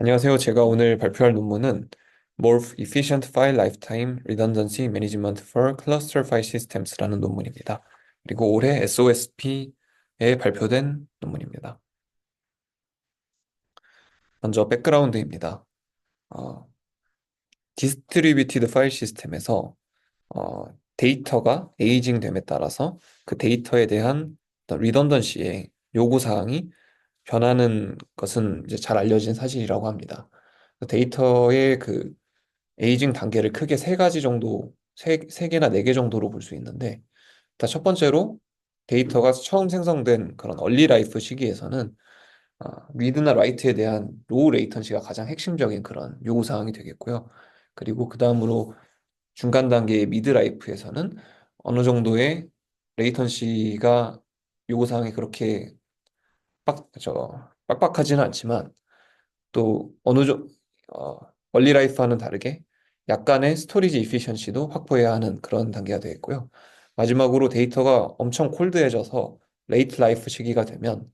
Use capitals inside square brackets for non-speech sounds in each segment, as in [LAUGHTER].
안녕하세요. 제가 오늘 발표할 논문은 More Efficient File Lifetime Redundancy Management for Cluster File Systems라는 논문입니다. 그리고 올해 SOSP에 발표된 논문입니다. 먼저 백그라운드입니다. 어, 디스트리뷰티드 파일 시스템에서 어, 데이터가 에이징 됨에 따라서 그 데이터에 대한 리던던시의 요구 사항이 변하는 것은 이제 잘 알려진 사실이라고 합니다. 그 데이터의 그 에이징 단계를 크게 세 가지 정도, 세, 세 개나 네 개 정도로 볼 수 있는데, 첫 번째로 데이터가 처음 생성된 그런 얼리 라이프 시기에서는 어, 리드나 라이트에 대한 로우 레이턴시가 가장 핵심적인 그런 요구 사항이 되겠고요. 그리고 그 다음으로 중간 단계의 미드 라이프에서는 어느 정도의 레이턴시가 요구 사항이 그렇게 빡, 저, 빡빡하지는 않지만 또 어느 정도 어, 얼리 라이프와는 다르게 약간의 스토리지 이피션시도 확보해야 하는 그런 단계가 되겠고요. 마지막으로 데이터가 엄청 콜드해져서 레이트 라이프 시기가 되면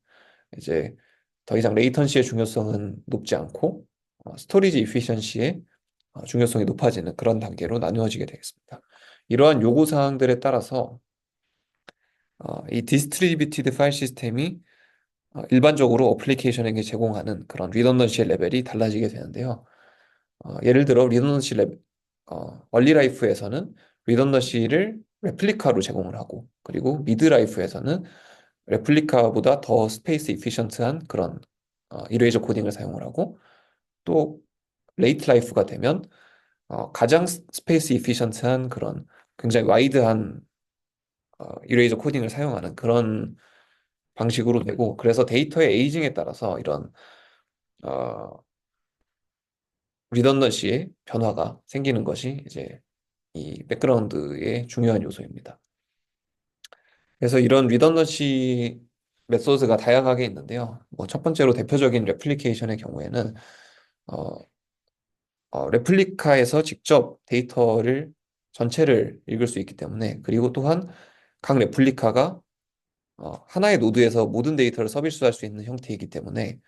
이제 더 이상 레이턴시의 중요성은 높지 않고 어, 스토리지 이피션시의 어, 중요성이 높아지는 그런 단계로 나누어지게 되겠습니다. 이러한 요구 사항들에 따라서 어, 이 디스트리뷰티드 파일 시스템이 어, 일반적으로 어플리케이션에게 제공하는 그런 리던던시의 레벨이 달라지게 되는데요. 어, 예를 들어 리던던시 레벨, 어, 얼리 라이프에서는 리던던시를 레플리카로 제공을 하고 그리고 미드 라이프에서는 레플리카보다 더 스페이스 이피션트한 그런 어, 이레이저 코딩을 사용을 하고 또 레이트 라이프가 되면 어, 가장 스페이스 이피션트한 그런 굉장히 와이드한 어, 이레이저 코딩을 사용하는 그런 방식으로 되고 그래서 데이터의 에이징에 따라서 이런 어, 리던던시의 변화가 생기는 것이 이제 이 백그라운드의 중요한 요소입니다. 그래서 이런 리던던시 메소드가 다양하게 있는데요. 뭐 첫 번째로 대표적인 레플리케이션의 경우에는 어, 어, 레플리카에서 직접 데이터를 전체를 읽을 수 있기 때문에 그리고 또한 각 레플리카가 어, 하나의 노드에서 모든 데이터를 서비스할 수 있는 형태이기 때문에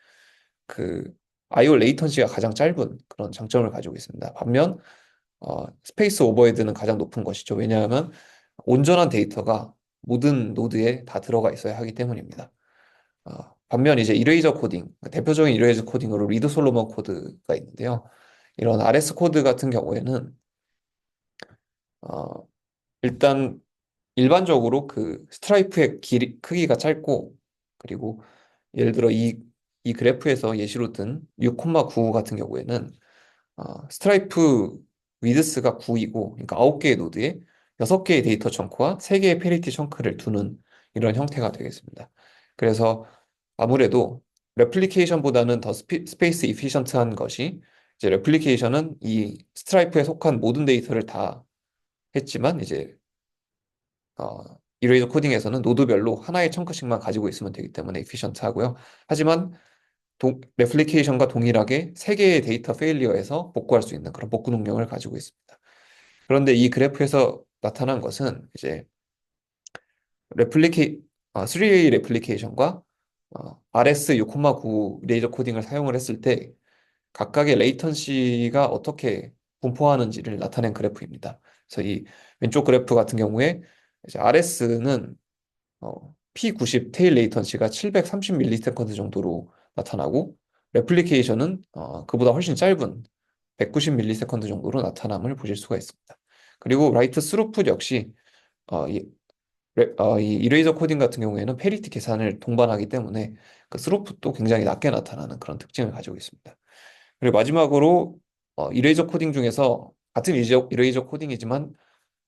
그 I/O 레이턴시가 가장 짧은 그런 장점을 가지고 있습니다. 반면 어, 스페이스 오버헤드는 가장 높은 것이죠. 왜냐하면 온전한 데이터가 모든 노드에 다 들어가 있어야 하기 때문입니다. 어, 반면 이제 이레이저 코딩, 대표적인 이레이저 코딩으로 리드 솔로몬 코드가 있는데요. 이런 RS 코드 같은 경우에는 어, 일단 일반적으로 그 스트라이프의 길이, 크기가 짧고 그리고 예를 들어 이, 이 그래프에서 예시로 든 6,9 같은 경우에는 어, 스트라이프 위드스가 9이고 그러니까 9개의 노드에 6개의 데이터 청크와 3개의 페리티 청크를 두는 이런 형태가 되겠습니다. 그래서 아무래도 레플리케이션보다는 더 스피, 스페이스 이피션트한 것이 이제 레플리케이션은 이 스트라이프에 속한 모든 데이터를 다 했지만 이제 어, 이레이저 코딩에서는 노드별로 하나의 청크씩만 가지고 있으면 되기 때문에 에피션트 하고요. 하지만 동, 레플리케이션과 동일하게 세 개의 데이터 페일리어에서 복구할 수 있는 그런 복구 능력을 가지고 있습니다. 그런데 이 그래프에서 나타난 것은 이제 레플리케 어, 3A 레플리케이션과 어, RS6,9 레이저 코딩을 사용을 했을 때 각각의 레이턴시가 어떻게 분포하는지를 나타낸 그래프입니다. 그래서 이 왼쪽 그래프 같은 경우에 이제 RS는 어, P90 테일 레이턴시가 730ms 정도로 나타나고 레플리케이션은 어, 그보다 훨씬 짧은 190ms 정도로 나타남을 보실 수가 있습니다. 그리고 라이트 스루풋 역시 어, 이, 어, 이 이레이저 코딩 같은 경우에는 페리티 계산을 동반하기 때문에 그 스루풋도 굉장히 낮게 나타나는 그런 특징을 가지고 있습니다. 그리고 마지막으로 어, 이레이저 코딩 중에서 같은 이레이저, 이레이저 코딩이지만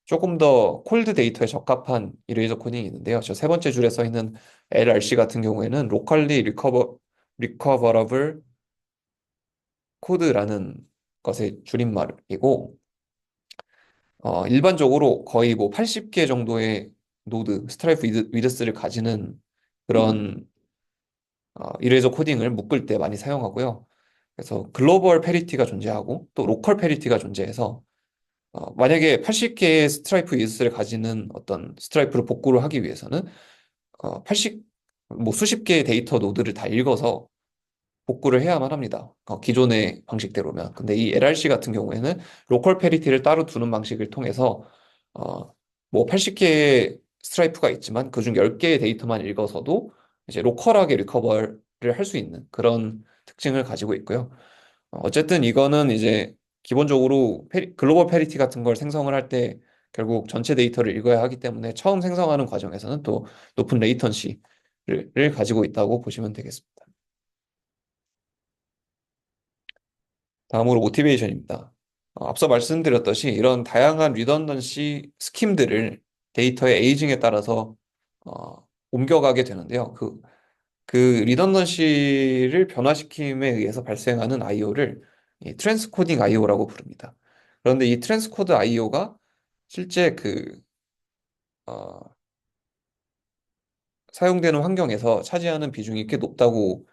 조금 더 콜드 데이터에 적합한 이레이저 코딩이 있는데요. 저 세 번째 줄에 써 있는 LRC 같은 경우에는 Locally Recover, Recoverable Code라는 것의 줄임말이고 어, 일반적으로 거의 뭐 80개 정도의 노드, 스트라이프 위드, 위드스를 가지는 그런 어, 이레이저 코딩을 묶을 때 많이 사용하고요. 그래서 글로벌 페리티가 존재하고 또 로컬 페리티가 존재해서 어, 만약에 80개의 스트라이프 위드스를 가지는 어떤 스트라이프를 복구를 하기 위해서는 어, 80, 뭐 수십 개의 데이터 노드를 다 읽어서 복구를 해야만 합니다. 어, 기존의 방식대로면. 근데 이 LRC 같은 경우에는 로컬 페리티를 따로 두는 방식을 통해서 어, 뭐 80개의 스트라이프가 있지만 그중 10개의 데이터만 읽어서도 이제 로컬하게 리커버를 할 수 있는 그런 특징을 가지고 있고요. 어, 어쨌든 이거는 이제 기본적으로 페리- 글로벌 페리티 같은 걸 생성을 할 때 결국 전체 데이터를 읽어야 하기 때문에 처음 생성하는 과정에서는 또 높은 레이턴시를 를 가지고 있다고 보시면 되겠습니다. 다음으로 모티베이션입니다. 어, 앞서 말씀드렸듯이 이런 다양한 리던던시 스킴들을 데이터의 에이징에 따라서 어, 옮겨가게 되는데요. 그, 그 리던던시를 변화시킴에 의해서 발생하는 IO를 트랜스코딩 IO라고 부릅니다. 그런데 이 트랜스코드 IO가 실제 그 어, 사용되는 환경에서 차지하는 비중이 꽤 높다고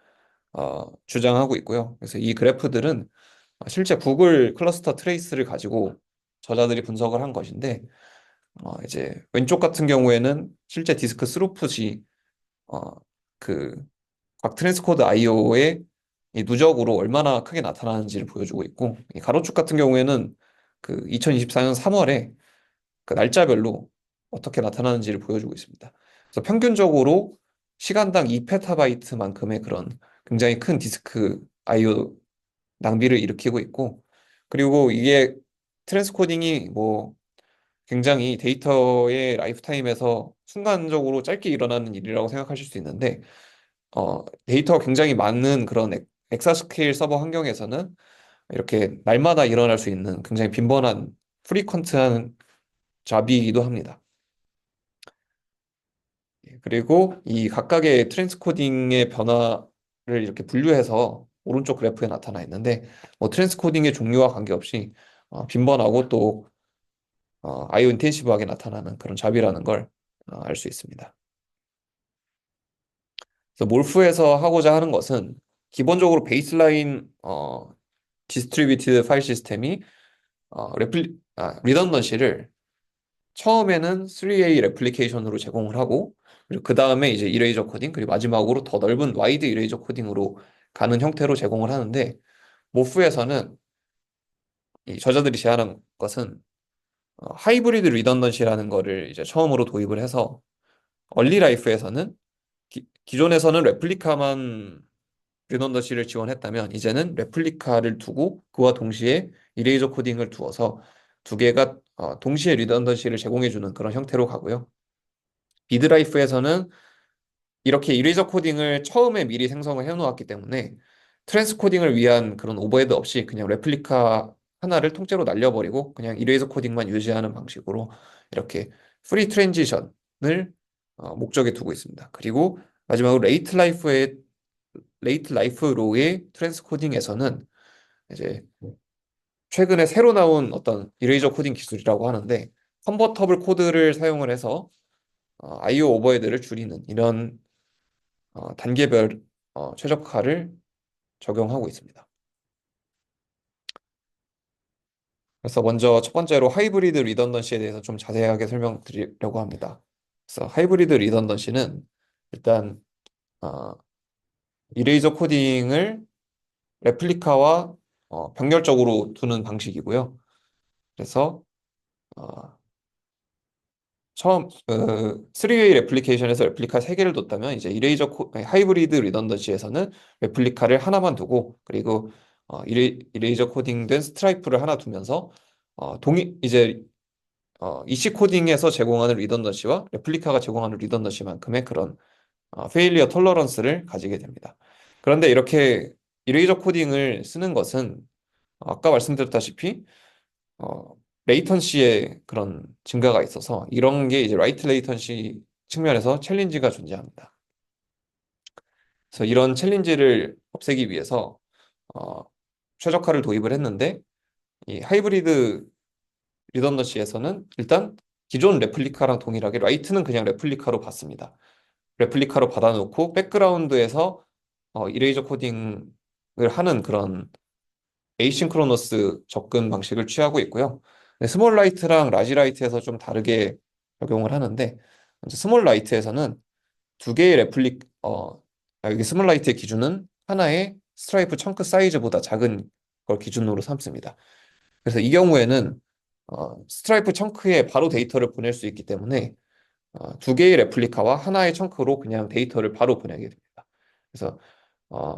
어, 주장하고 있고요. 그래서 이 그래프들은 실제 구글 클러스터 트레이스를 가지고 저자들이 분석을 한 것인데 어, 이제 왼쪽 같은 경우에는 실제 디스크 스루풋이 어, 그각 트랜스코드 IO의 이 누적으로 얼마나 크게 나타나는지를 보여주고 있고 이 가로축 같은 경우에는 그 2024년 3월에 그 날짜별로 어떻게 나타나는지를 보여주고 있습니다. 그래서 평균적으로 시간당 2페타바이트만큼의 그런 굉장히 큰 디스크 IO 낭비를 일으키고 있고 그리고 이게 트랜스코딩이 뭐 굉장히 데이터의 라이프타임에서 순간적으로 짧게 일어나는 일이라고 생각하실 수 있는데 어, 데이터가 굉장히 많은 그런 엑- 엑사스케일 서버 환경에서는 이렇게 날마다 일어날 수 있는 굉장히 빈번한 프리퀀트한 잡이기도 합니다. 예, 그리고 이 각각의 트랜스코딩의 변화를 이렇게 분류해서 오른쪽 그래프에 나타나 있는데 뭐 트랜스코딩의 종류와 관계없이 어, 빈번하고 또 어, 아이오 인텐시브하게 나타나는 그런 잡이라는 걸 알 수 있습니다. 그래서 몰프에서 하고자 하는 것은 기본적으로 베이스라인 어, 디스트리뷰티드 파일 시스템이 어, 레플리, 아, 리던던시를 처음에는 3A 레플리케이션으로 제공을 하고 그리고 그 다음에 이제 이레이저 코딩 그리고 마지막으로 더 넓은 와이드 이레이저 코딩으로 가는 형태로 제공을 하는데 모프에서는 이 저자들이 제안한 것은 어, 하이브리드 리던던시라는 거를 이제 처음으로 도입을 해서 얼리 라이프에서는 기, 기존에서는 레플리카만 리던던시를 지원했다면 이제는 레플리카를 두고 그와 동시에 이레이저 코딩을 두어서 두 개가 어, 동시에 리던던시를 제공해주는 그런 형태로 가고요. 비드라이프에서는 이렇게 이레이저 코딩을 처음에 미리 생성을 해놓았기 때문에 트랜스 코딩을 위한 그런 오버헤드 없이 그냥 레플리카 하나를 통째로 날려버리고 그냥 이레이저 코딩만 유지하는 방식으로 이렇게 프리 트랜지션을 어, 목적에 두고 있습니다. 그리고 마지막으로 레이트 라이프의 레이트 라이프 로의 트랜스 코딩에서는 이제 최근에 새로 나온 어떤 이레이저 코딩 기술이라고 하는데 컨버터블 코드를 사용을 해서 어, IO 오버헤드를 줄이는 이런 어, 단계별 어, 최적화를 적용하고 있습니다. 그래서 먼저 첫 번째로 하이브리드 리던던시에 대해서 좀 자세하게 설명드리려고 합니다. 그래서 하이브리드 리던던시는 일단 어, 이레이저 코딩을 레플리카와 어, 병렬적으로 두는 방식이고요. 그래서 어, 처음 그 3웨이 레플리케이션에서 레플리카 3개를 뒀다면 이제 이레이저 코, 하이브리드 리던던시에서는 레플리카를 하나만 두고 그리고 어, 이레, 이레이저 코딩된 스트라이프를 하나 두면서 어, 동이 이제 어, EC 코딩에서 제공하는 리던던시와 레플리카가 제공하는 리던던시만큼의 그런 어, 페일리어 톨러런스를 가지게 됩니다. 그런데 이렇게 이레이저 코딩을 쓰는 것은 아까 말씀드렸다시피 어, 레이턴시의 그런 증가가 있어서 이런 게 이제 라이트 레이턴시 측면에서 챌린지가 존재합니다. 그래서 이런 챌린지를 없애기 위해서 어, 최적화를 도입을 했는데 이 하이브리드 리던던시에서는 일단 기존 레플리카랑 동일하게 라이트는 그냥 레플리카로 받습니다. 레플리카로 받아놓고 백그라운드에서 어, 이레이저 코딩을 하는 그런 에이싱크로너스 접근 방식을 취하고 있고요. 네, 스몰 라이트랑 라지 라이트에서 좀 다르게 적용을 하는데 스몰 라이트에서는 두 개의 레플리 어 아, 여기 스몰 라이트의 기준은 하나의 스트라이프 청크 사이즈보다 작은 걸 기준으로 삼습니다. 그래서 이 경우에는 어, 스트라이프 청크에 바로 데이터를 보낼 수 있기 때문에 어, 두 개의 레플리카와 하나의 청크로 그냥 데이터를 바로 보내게 됩니다. 그래서 어,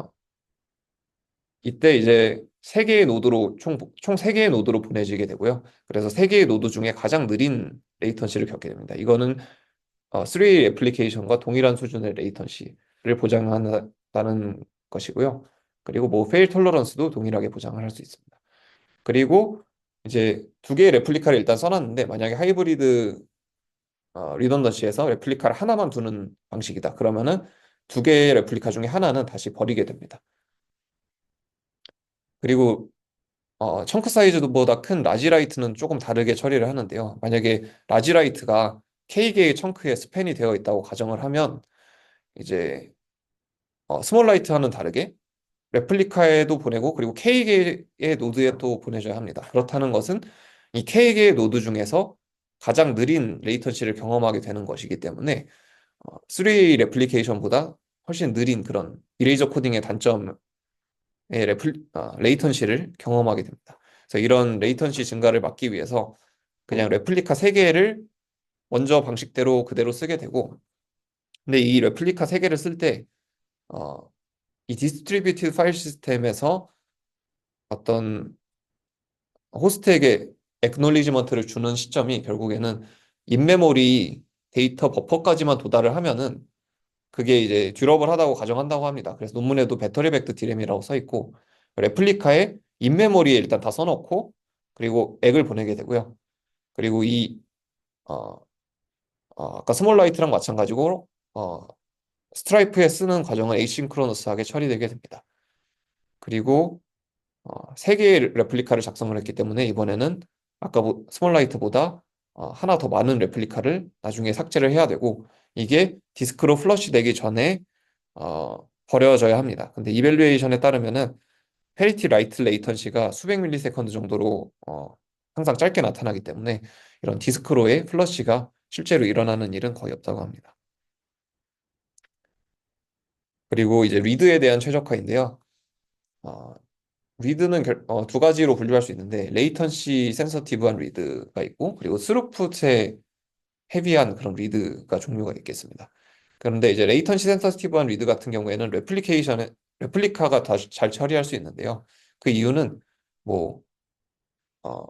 이때 이제 세 개의 노드로 총, 총 세 개의 노드로 보내지게 되고요. 그래서 세 개의 노드 중에 가장 느린 레이턴시를 겪게 됩니다. 이거는 어, 3 애플리케이션과 동일한 수준의 레이턴시를 보장한다는 것이고요. 그리고 뭐 페일 톨러런스도 동일하게 보장을 할 수 있습니다. 그리고 이제 두 개의 레플리카를 일단 써놨는데 만약에 하이브리드 어, 리던던시에서 레플리카를 하나만 두는 방식이다. 그러면은 두 개의 레플리카 중에 하나는 다시 버리게 됩니다. 그리고 어, 청크 사이즈보다 큰 라지라이트는 조금 다르게 처리를 하는데요. 만약에 라지라이트가 K개의 청크에 스팬이 되어 있다고 가정을 하면 이제 어, 스몰라이트와는 다르게 레플리카에도 보내고 그리고 K개의 노드에 또 보내줘야 합니다. 그렇다는 것은 이 K개의 노드 중에서 가장 느린 레이턴시를 경험하게 되는 것이기 때문에 어, 3 레플리케이션보다 훨씬 느린 그런 이레이저 코딩의 단점의 레플, 어, 레이턴시를 경험하게 됩니다. 그래서 이런 레이턴시 증가를 막기 위해서 그냥 레플리카 3개를 먼저 방식대로 그대로 쓰게 되고 근데 이 레플리카 3개를 쓸때 어, 이 디스트리뷰티드 파일 시스템에서 어떤 호스트에게 액놀리지먼트를 주는 시점이 결국에는 인메모리 데이터 버퍼까지만 도달을 하면은 그게 이제 듀러블 하다고 가정한다고 합니다. 그래서 논문에도 배터리 백드 디램이라고 써 있고 레플리카에 인메모리에 일단 다 써놓고 그리고 액을 보내게 되고요. 그리고 이 어, 어, 아까 스몰라이트랑 마찬가지고 어, 스트라이프에 쓰는 과정은 에이싱크로너스하게 처리되게 됩니다. 그리고 어, 세 개의 레플리카를 작성을 했기 때문에 이번에는 아까 스몰라이트보다 어, 하나 더 많은 레플리카를 나중에 삭제를 해야 되고 이게 디스크로 플러시 되기 전에 어, 버려져야 합니다. 근데 이벨루에이션에 따르면은 페리티 라이트 레이턴시가 수백 밀리세컨드 정도로 어, 항상 짧게 나타나기 때문에 이런 디스크로의 플러시가 실제로 일어나는 일은 거의 없다고 합니다. 그리고 이제 리드에 대한 최적화인데요. 어, 리드는 결, 어, 두 가지로 분류할 수 있는데 레이턴시 센서티브한 리드가 있고 그리고 스루풋에 헤비한 그런 리드가 종류가 있겠습니다. 그런데 이제 레이턴시 센서티브한 리드 같은 경우에는 레플리케이션에 레플리카가 다 잘 처리할 수 있는데요. 그 이유는 뭐 어,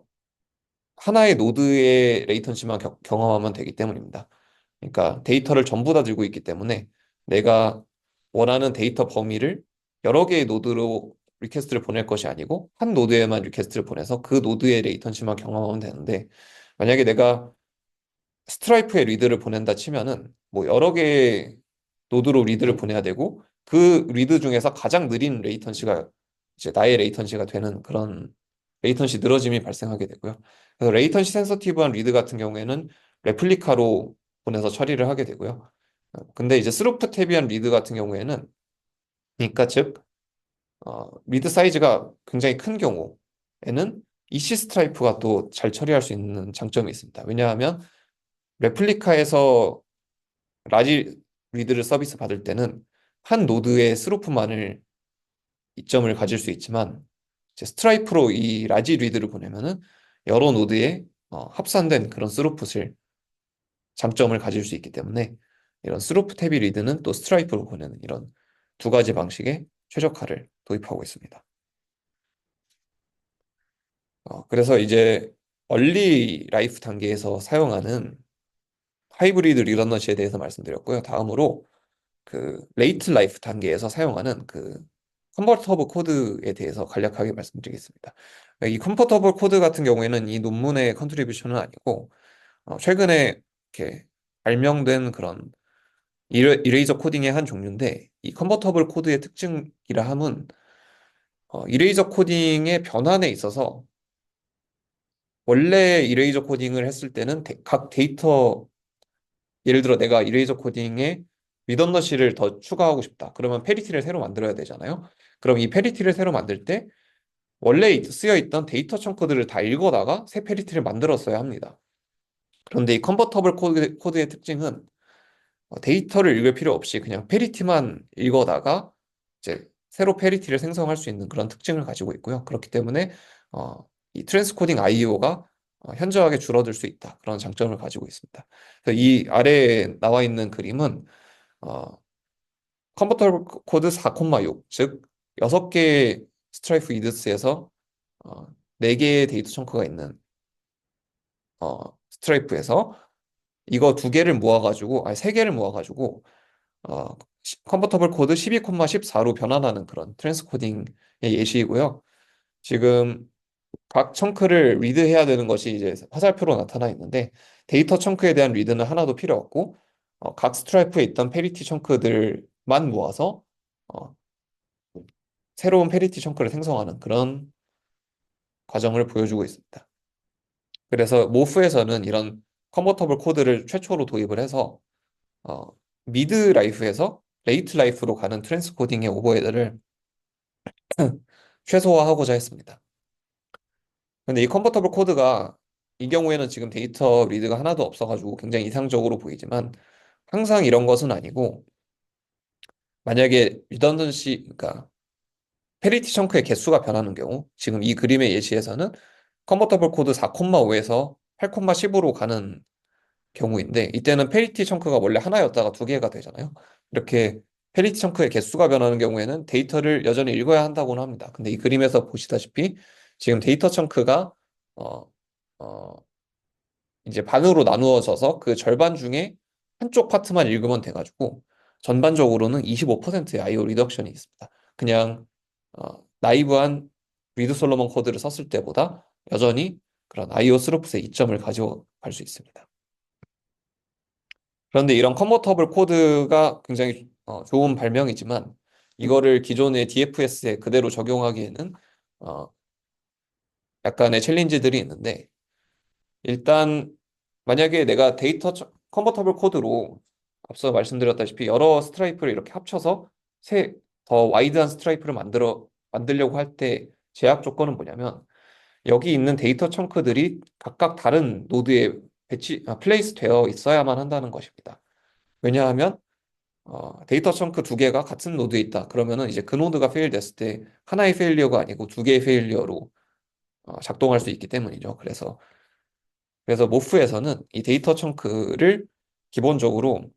하나의 노드의 레이턴시만 겨, 경험하면 되기 때문입니다. 그러니까 데이터를 전부 다 들고 있기 때문에 내가 원하는 데이터 범위를 여러 개의 노드로 리퀘스트를 보낼 것이 아니고 한 노드에만 리퀘스트를 보내서 그 노드의 레이턴시만 경험하면 되는데 만약에 내가 스트라이프에 리드를 보낸다 치면은 뭐 여러 개의 노드로 리드를 보내야 되고 그 리드 중에서 가장 느린 레이턴시가 이제 나의 레이턴시가 되는 그런 레이턴시 늘어짐이 발생하게 되고요. 그래서 레이턴시 센서티브한 리드 같은 경우에는 레플리카로 보내서 처리를 하게 되고요. 근데 이제 스루프 탭이한 리드 같은 경우에는 그러니까 즉 어, 리드 사이즈가 굉장히 큰 경우에는 EC 스트라이프가 또 잘 처리할 수 있는 장점이 있습니다. 왜냐하면 레플리카에서 라지 리드를 서비스 받을 때는 한 노드의 스루프만을 이점을 가질 수 있지만 이제 스트라이프로 이 라지 리드를 보내면은 여러 노드에 어, 합산된 그런 스루풋을 장점을 가질 수 있기 때문에 이런 스루프 탭이 리드는 또 스트라이프로 보내는 이런 두 가지 방식의 최적화를 도입하고 있습니다. 어, 그래서 이제 얼리 라이프 단계에서 사용하는 하이브리드 리더너시에 대해서 말씀드렸고요. 다음으로 그 레이트 라이프 단계에서 사용하는 그 컨버터블 코드에 대해서 간략하게 말씀드리겠습니다. 이 컨버터블 코드 같은 경우에는 이 논문의 컨트리뷰션은 아니고 어, 최근에 이렇게 발명된 그런 이레, 이레이저 코딩의 한 종류인데 이 컨버터블 코드의 특징이라 함은 어, 이레이저 코딩의 변환에 있어서 원래 이레이저 코딩을 했을 때는 데, 각 데이터 예를 들어 내가 이레이저 코딩에 리던더시를 더 추가하고 싶다. 그러면 페리티를 새로 만들어야 되잖아요. 그럼 이 페리티를 새로 만들 때 원래 쓰여 있던 데이터 청크들을 다 읽어다가 새 페리티를 만들었어야 합니다. 그런데 이 컨버터블 코드, 코드의 특징은 어, 데이터를 읽을 필요 없이 그냥 페리티만 읽어다가 이제 새로 페리티를 생성할 수 있는 그런 특징을 가지고 있고요. 그렇기 때문에 어, 이 트랜스코딩 IO가 어, 현저하게 줄어들 수 있다. 그런 장점을 가지고 있습니다. 이 아래에 나와 있는 그림은 어, 컨버터 코드 4,6, 즉 6개의 스트라이프 이드스에서 어, 4개의 데이터 청크가 있는 어, 스트라이프에서 이거 두 개를 모아가지고, 아니 세 개를 모아가지고 어, 컨버터블 코드 12,14로 변환하는 그런 트랜스코딩의 예시이고요. 지금 각 청크를 리드해야 되는 것이 이제 화살표로 나타나 있는데 데이터 청크에 대한 리드는 하나도 필요 없고 어, 각 스트라이프에 있던 페리티 청크들만 모아서 어, 새로운 페리티 청크를 생성하는 그런 과정을 보여주고 있습니다. 그래서 모프에서는 이런 컨버터블 코드를 최초로 도입을 해서 어, 미드 라이프에서 레이트 라이프로 가는 트랜스코딩의 오버헤드를 [CLEARS THROAT] 최소화하고자 했습니다. 근데 이 컨버터블 코드가 이 경우에는 지금 데이터 리드가 하나도 없어가지고 굉장히 이상적으로 보이지만 항상 이런 것은 아니고 만약에 리던던시 그러니까 페리티 청크의 개수가 변하는 경우 지금 이 그림의 예시에서는 컨버터블 코드 4,5에서 8,10으로 가는 경우인데 이때는 페리티 청크가 원래 하나였다가 두 개가 되잖아요. 이렇게 페리티 청크의 개수가 변하는 경우에는 데이터를 여전히 읽어야 한다고는 합니다. 근데 이 그림에서 보시다시피 지금 데이터 청크가 어, 어, 이제 반으로 나누어져서 그 절반 중에 한쪽 파트만 읽으면 돼가지고 전반적으로는 25%의 IO 리덕션이 있습니다. 그냥 어, 나이브한 리드 솔로몬 코드를 썼을 때보다 여전히 그런 스루프의 이점을 가져갈 수 있습니다. 그런데 이런 컨버터블 코드가 굉장히 어, 좋은 발명이지만 이거를 기존의 DFS에 그대로 적용하기에는 어, 약간의 챌린지들이 있는데 일단 만약에 내가 데이터 컨버터블 코드로 앞서 말씀드렸다시피 여러 스트라이프를 이렇게 합쳐서 새 더 와이드한 스트라이프를 만들어 만들려고 할 때 제약 조건은 뭐냐면 여기 있는 데이터 청크들이 각각 다른 노드에 배치 아, 플레이스 되어 있어야만 한다는 것입니다. 왜냐하면 어, 데이터 청크 두 개가 같은 노드에 있다. 그러면은 이제 그 노드가 페일 됐을 때 하나의 페일리어가 아니고 두 개의 페일리어로 어, 작동할 수 있기 때문이죠. 그래서 그래서 모프에서는 이 데이터 청크를 기본적으로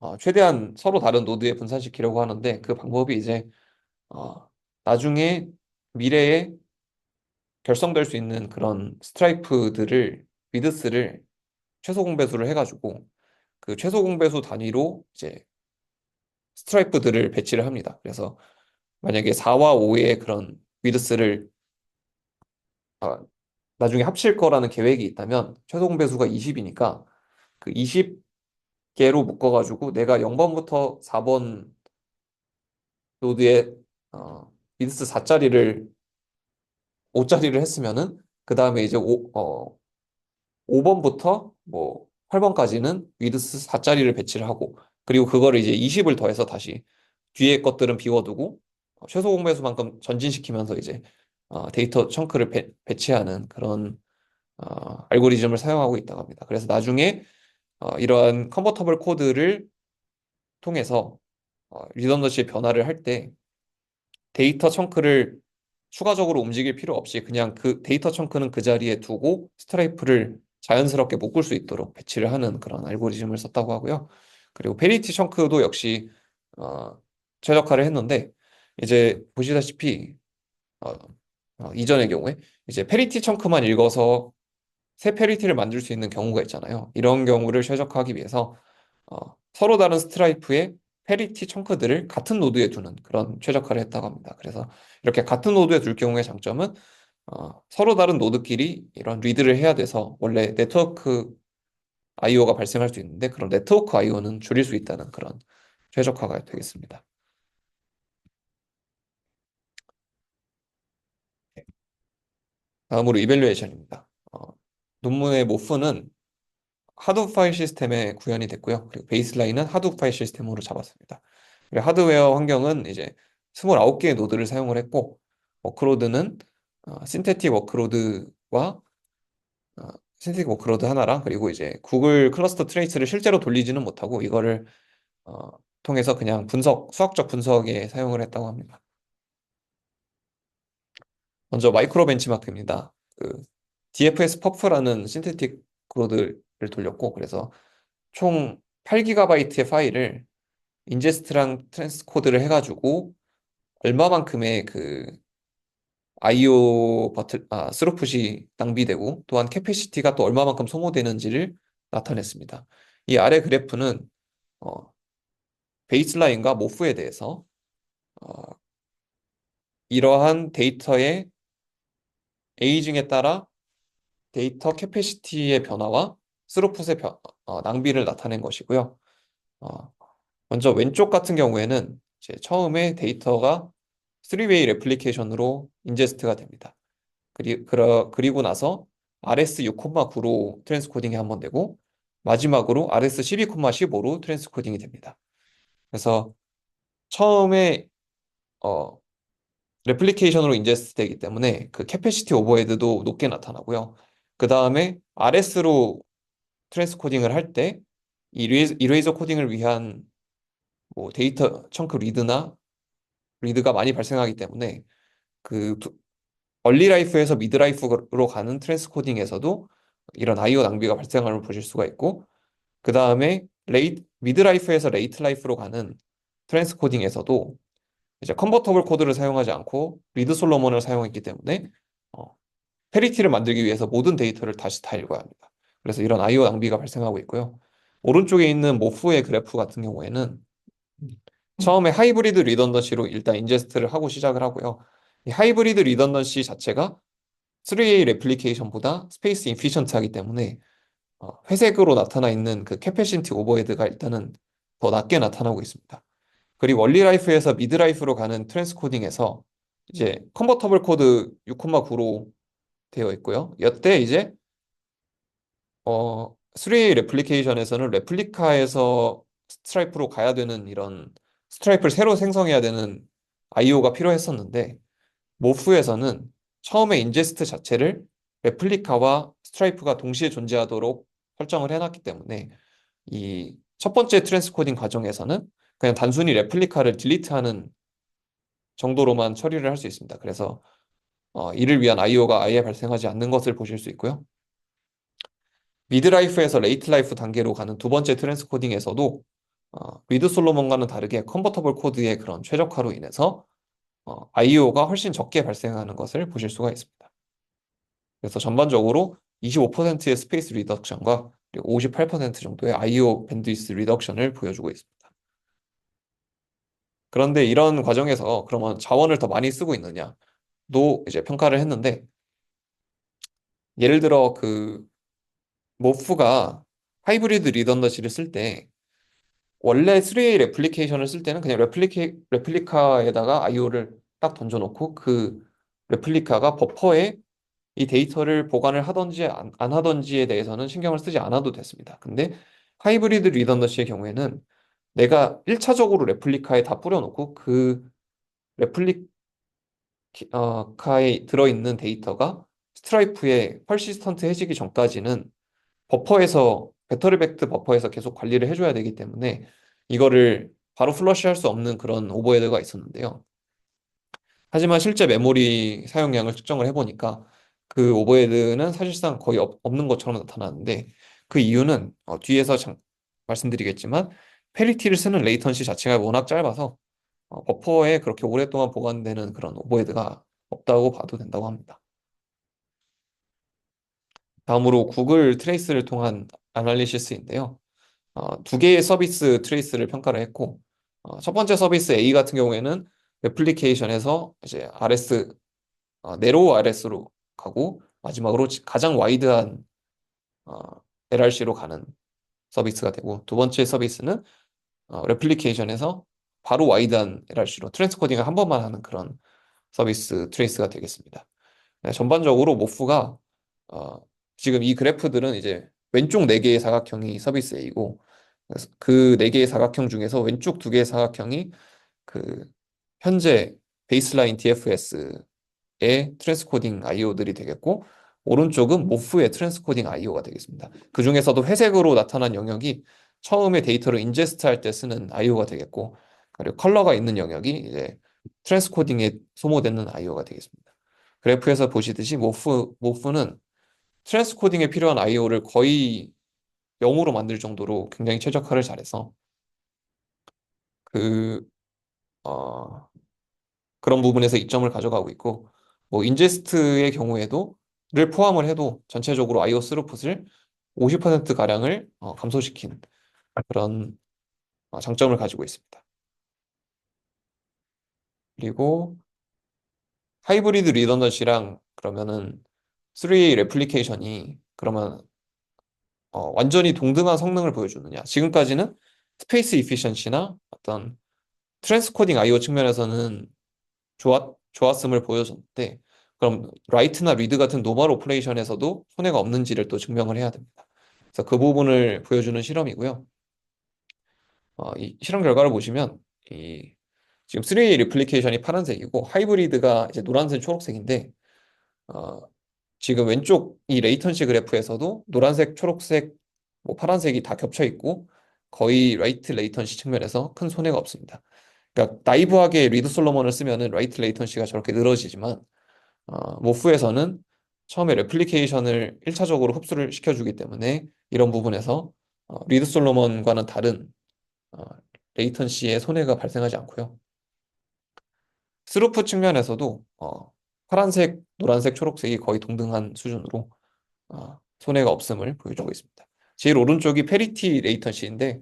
어, 최대한 서로 다른 노드에 분산시키려고 하는데 그 방법이 이제 어, 나중에 미래에 결성될 수 있는 그런 스트라이프들을 위드스를 최소 공배수를 해가지고 그 최소 공배수 단위로 이제 스트라이프들을 배치를 합니다. 그래서 만약에 4와 5의 그런 위드스를 아, 나중에 합칠 거라는 계획이 있다면 최소 공배수가 20이니까 그 20개로 묶어가지고 내가 0번부터 4번 노드에 어, 위드스 4짜리를 5짜리를 했으면은 그 다음에 이제 5, 어, 5번부터 뭐 8번까지는 위드스 4짜리를 배치를 하고 그리고 그거를 이제 20을 더해서 다시 뒤에 것들은 비워두고 어, 최소 공배수만큼 전진시키면서 이제 어, 데이터 청크를 배, 배치하는 그런 어, 알고리즘을 사용하고 있다고 합니다. 그래서 나중에 어, 이러한 컨버터블 코드를 통해서 어, 리던던시 변화를 할 때 데이터 청크를 추가적으로 움직일 필요 없이 그냥 그 데이터 청크는 그 자리에 두고 스트라이프를 자연스럽게 묶을 수 있도록 배치를 하는 그런 알고리즘을 썼다고 하고요. 그리고 페리티 청크도 역시 어, 최적화를 했는데 이제 보시다시피 어, 어, 이전의 경우에 이제 페리티 청크만 읽어서 새 페리티를 만들 수 있는 경우가 있잖아요. 이런 경우를 최적화하기 위해서 어, 서로 다른 스트라이프의 페리티 청크들을 같은 노드에 두는 그런 최적화를 했다고 합니다. 그래서 이렇게 같은 노드에 둘 경우의 장점은 어, 서로 다른 노드끼리 이런 리드를 해야 돼서 원래 네트워크 IO가 발생할 수 있는데 그런 네트워크 IO는 줄일 수 있다는 그런 최적화가 되겠습니다. 다음으로 이벨루에이션입니다. 어, 논문의 모프는 하드 파일 시스템에 구현이 됐고요. 그리고 베이스라인은 하드 파일 시스템으로 잡았습니다. 그리고 하드웨어 환경은 이제 29개의 노드를 사용을 했고 워크로드는 어, 신테틱 워크로드와 어, 신테틱 워크로드 하나랑 그리고 이제 구글 클러스터 트레이스를 실제로 돌리지는 못하고 이거를 어, 통해서 그냥 분석, 수학적 분석에 사용을 했다고 합니다. 먼저 마이크로 벤치마크입니다. 그 DFS 퍼프라는 신테틱 코드를 돌렸고 그래서 총 8GB의 파일을 인제스트랑 트랜스코드를 해가지고 얼마만큼의 그 IO 버틀 아 스루풋이 낭비되고 또한 캐패시티가 또 얼마만큼 소모되는지를 나타냈습니다. 이 아래 그래프는 어, 베이스라인과 모프에 대해서 어, 이러한 데이터의 에이징에 따라 데이터 캐패시티의 변화와 스루풋의 변, 어, 낭비를 나타낸 것이고요. 어, 먼저 왼쪽 같은 경우에는 처음에 데이터가 3웨이 레플리케이션으로 인제스트가 됩니다. 그리, 그러, 그리고 나서 RS 6,9로 트랜스코딩이 한 번 되고 마지막으로 RS 12,15로 트랜스코딩이 됩니다. 그래서 처음에 어, 레플리케이션으로 인제스트 되기 때문에 그 캐패시티 오버헤드도 높게 나타나고요. 그 다음에 RS로 트랜스코딩을 할 때 이레이저 코딩을 위한 뭐 데이터 청크 리드나 리드가 많이 발생하기 때문에 그 얼리 라이프에서 미드 라이프로 가는 트랜스 코딩에서도 이런 아이오 낭비가 발생함을 보실 수가 있고 그 다음에 레이 미드 라이프에서 레이트 라이프로 가는 트랜스 코딩에서도 이제 컨버터블 코드를 사용하지 않고 리드 솔로몬을 사용했기 때문에 어, 페리티를 만들기 위해서 모든 데이터를 다시 다 읽어야 합니다. 그래서 이런 아이오 낭비가 발생하고 있고요. 오른쪽에 있는 모프의 그래프 같은 경우에는 처음에 하이브리드 리던던시로 일단 인제스트를 하고 시작을 하고요. 이 하이브리드 리던던시 자체가 3A 레플리케이션보다 스페이스 인피션트하기 때문에 어, 회색으로 나타나 있는 그 캐패시티 오버헤드가 일단은 더 낮게 나타나고 있습니다. 그리고 원리 라이프에서 미드 라이프로 가는 트랜스코딩에서 이제 컨버터블 코드 6,9로 되어 있고요. 이때 이제 어 3A 레플리케이션에서는 레플리카에서 스트라이프로 가야 되는 이런 스트라이프를 새로 생성해야 되는 IO가 필요했었는데 모프에서는 처음에 인제스트 자체를 레플리카와 스트라이프가 동시에 존재하도록 설정을 해놨기 때문에 이 첫 번째 트랜스코딩 과정에서는 그냥 단순히 레플리카를 딜리트하는 정도로만 처리를 할 수 있습니다. 그래서 어, 이를 위한 IO가 아예 발생하지 않는 것을 보실 수 있고요. 미드라이프에서 레이트라이프 단계로 가는 두 번째 트랜스코딩에서도 어, 리드 솔로몬과는 다르게 컨버터블 코드의 그런 최적화로 인해서 어, IO가 훨씬 적게 발생하는 것을 보실 수가 있습니다. 그래서 전반적으로 25%의 스페이스 리덕션과 그리고 58% 정도의 IO 밴드위스 리덕션을 보여주고 있습니다. 그런데 이런 과정에서 그러면 자원을 더 많이 쓰고 있느냐도 이제 평가를 했는데 예를 들어 그 모프가 하이브리드 리던더시를 쓸 때 원래 3A 레플리케이션을 쓸 때는 그냥 레플리케, 레플리카에다가 IO를 딱 던져놓고 그 레플리카가 버퍼에 이 데이터를 보관을 하던지 안, 안 하던지에 대해서는 신경을 쓰지 않아도 됐습니다. 근데 하이브리드 리던더시의 경우에는 내가 1차적으로 레플리카에 다 뿌려놓고 그 레플리카에 들어있는 데이터가 스트라이프에 펄시스턴트 해지기 전까지는 버퍼에서 배터리 백드 버퍼에서 계속 관리를 해줘야 되기 때문에 이거를 바로 플러시할 수 없는 그런 오버헤드가 있었는데요. 하지만 실제 메모리 사용량을 측정을 해보니까 그 오버헤드는 사실상 거의 없, 는 것처럼 나타나는데 그 이유는 어, 뒤에서 장, 말씀드리겠지만 페리티를 쓰는 레이턴시 자체가 워낙 짧아서 어, 버퍼에 그렇게 오랫동안 보관되는 그런 오버헤드가 없다고 봐도 된다고 합니다. 다음으로 구글 트레이스를 통한 아날리시스인데요. 어, 두 개의 서비스 트레이스를 평가를 했고 어, 첫 번째 서비스 A 같은 경우에는 애플리케이션에서 이제 RS 어, 네로우 RS로 가고 마지막으로 가장 와이드한 어, LRC로 가는 서비스가 되고 두 번째 서비스는 어, 레플리케이션에서 바로 와이드한 LRC로 트랜스코딩을 한 번만 하는 그런 서비스 트레이스가 되겠습니다. 네, 전반적으로 모프가 어, 지금 이 그래프들은 이제 왼쪽 4개의 사각형이 서비스 A고 그 4개의 사각형 중에서 왼쪽 2개의 사각형이 그 현재 베이스라인 DFS의 트랜스코딩 IO들이 되겠고 오른쪽은 모프의 트랜스코딩 IO가 되겠습니다. 그 중에서도 회색으로 나타난 영역이 처음에 데이터를 인제스트 할 때 쓰는 IO가 되겠고, 그리고 컬러가 있는 영역이 이제 트랜스코딩에 소모되는 IO가 되겠습니다. 그래프에서 보시듯이 모프, 모프는 트랜스 코딩에 필요한 IO를 거의 0으로 만들 정도로 굉장히 최적화를 잘해서 그, 어, 그런 부분에서 이점을 가져가고 있고, 뭐, 인제스트의 경우에도 를 포함을 해도 전체적으로 IO 스루풋을 50%가량을 어, 감소시킨 그런 어, 장점을 가지고 있습니다. 그리고 하이브리드 리던던시랑 그러면은 3A 레플리케이션이 그러면 어, 완전히 동등한 성능을 보여주느냐? 지금까지는 스페이스 이피션시나 어떤 트랜스코딩 IO 측면에서는 좋았, 좋았음을 보여줬는데 그럼 라이트나 리드 같은 노멀 오퍼레이션에서도 손해가 없는지를 또 증명을 해야 됩니다. 그래서 그 부분을 보여주는 실험이고요. 어, 이 실험 결과를 보시면 이 지금 3A 리플리케이션이 파란색이고 하이브리드가 이제 노란색, 초록색인데 어, 지금 왼쪽 이 레이턴시 그래프에서도 노란색, 초록색, 뭐 파란색이 다 겹쳐 있고 거의 라이트 레이턴시 측면에서 큰 손해가 없습니다. 그러니까 나이브하게 리드 솔로몬을 쓰면은 라이트 레이턴시가 저렇게 늘어지지만 어, 모프에서는 처음에 레플리케이션을 1차적으로 흡수를 시켜주기 때문에 이런 부분에서 어, 리드 솔로몬과는 다른 어, 레이턴시의 손해가 발생하지 않고요. 스루프 측면에서도 어, 파란색, 노란색, 초록색이 거의 동등한 수준으로 어, 손해가 없음을 보여주고 있습니다. 제일 오른쪽이 페리티 레이턴시인데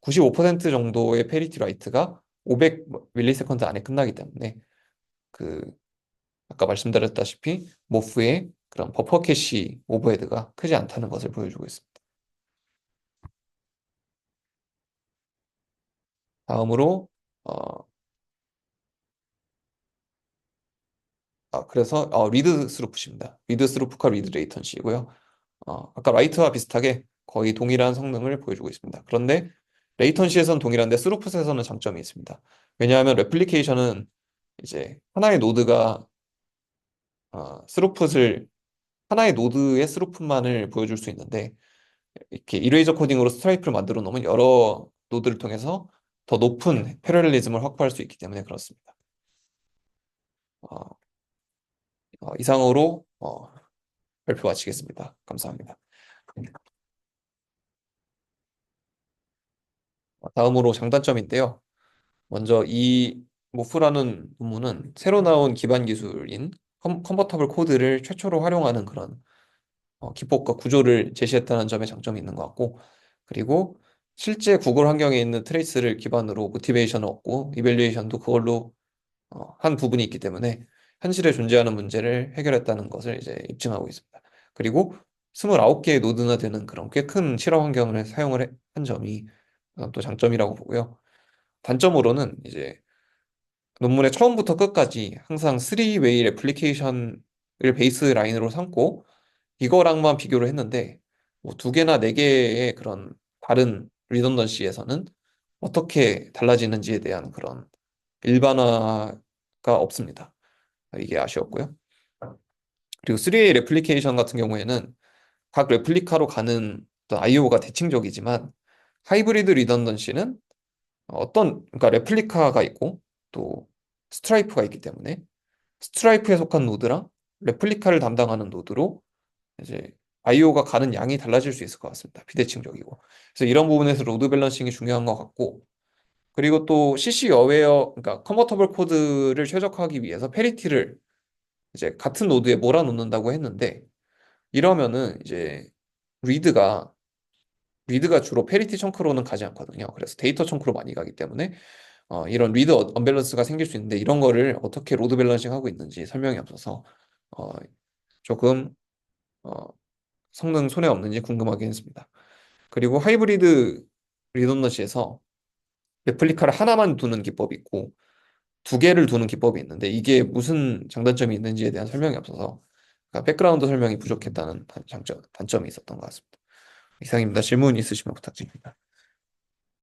95% 정도의 페리티 라이트가 500ms 안에 끝나기 때문에 그 아까 말씀드렸다시피 모프의 그런 버퍼 캐시 오버헤드가 크지 않다는 것을 보여주고 있습니다. 다음으로 어, 아, 그래서 어, 리드 스루프입니다. 리드 스루프과 리드 레이턴시고요. 어, 아까 라이트와 비슷하게 거의 동일한 성능을 보여주고 있습니다. 그런데 레이턴시에서는 동일한데 스루프에서는 장점이 있습니다. 왜냐하면 레플리케이션은 이제 하나의 노드가 어, 스루풋을 하나의 노드의 스루풋만을 보여줄 수 있는데 이렇게 이레이저 코딩으로 스트라이프를 만들어 놓으면 여러 노드를 통해서 더 높은 패러렐리즘을 확보할 수 있기 때문에 그렇습니다. 어, 어, 이상으로 어, 발표 마치겠습니다. 감사합니다. 다음으로 장단점인데요. 먼저 이 모프라는 논문은 새로 나온 기반 기술인 컨, 컨버터블 코드를 최초로 활용하는 그런 어, 기법과 구조를 제시했다는 점에 장점이 있는 것 같고 그리고 실제 구글 환경에 있는 트레이스를 기반으로 모티베이션을 얻고 이벨리에이션도 그걸로 어, 한 부분이 있기 때문에 현실에 존재하는 문제를 해결했다는 것을 이제 입증하고 있습니다. 그리고 29개의 노드나 되는 그런 꽤 큰 실험 환경을 사용을 한 점이 또 장점이라고 보고요. 단점으로는 이제 논문의 처음부터 끝까지 항상 3웨이 레플리케이션을 베이스 라인으로 삼고 이거랑만 비교를 했는데 뭐 두 개나 네 개의 그런 다른 리던던시에서는 어떻게 달라지는지에 대한 그런 일반화가 없습니다. 이게 아쉬웠고요. 그리고 3A 레플리케이션 같은 경우에는 각 레플리카로 가는 IO가 대칭적이지만 하이브리드 리던던시는 어떤 그러니까 레플리카가 있고 또 스트라이프가 있기 때문에 스트라이프에 속한 노드랑 레플리카를 담당하는 노드로 이제 IO가 가는 양이 달라질 수 있을 것 같습니다. 비대칭적이고. 그래서 이런 부분에서 로드 밸런싱이 중요한 것 같고 그리고 또 CC 어웨어 그러니까 컨버터블 코드를 최적화하기 위해서 페리티를 이제 같은 노드에 몰아놓는다고 했는데 이러면은 이제 리드가 리드가 주로 페리티 청크로는 가지 않거든요. 그래서 데이터 청크로 많이 가기 때문에 어, 이런 리드 언밸런스가 생길 수 있는데 이런 거를 어떻게 로드 밸런싱 하고 있는지 설명이 없어서 어, 조금 어, 성능 손해 없는지 궁금하긴 했습니다. 그리고 하이브리드 리던던시에서 레플리카를 하나만 두는 기법이 있고 두 개를 두는 기법이 있는데 이게 무슨 장단점이 있는지에 대한 설명이 없어서 그러니까 백그라운드 설명이 부족했다는 장점, 단점이 있었던 것 같습니다. 이상입니다. 질문 있으시면 부탁드립니다.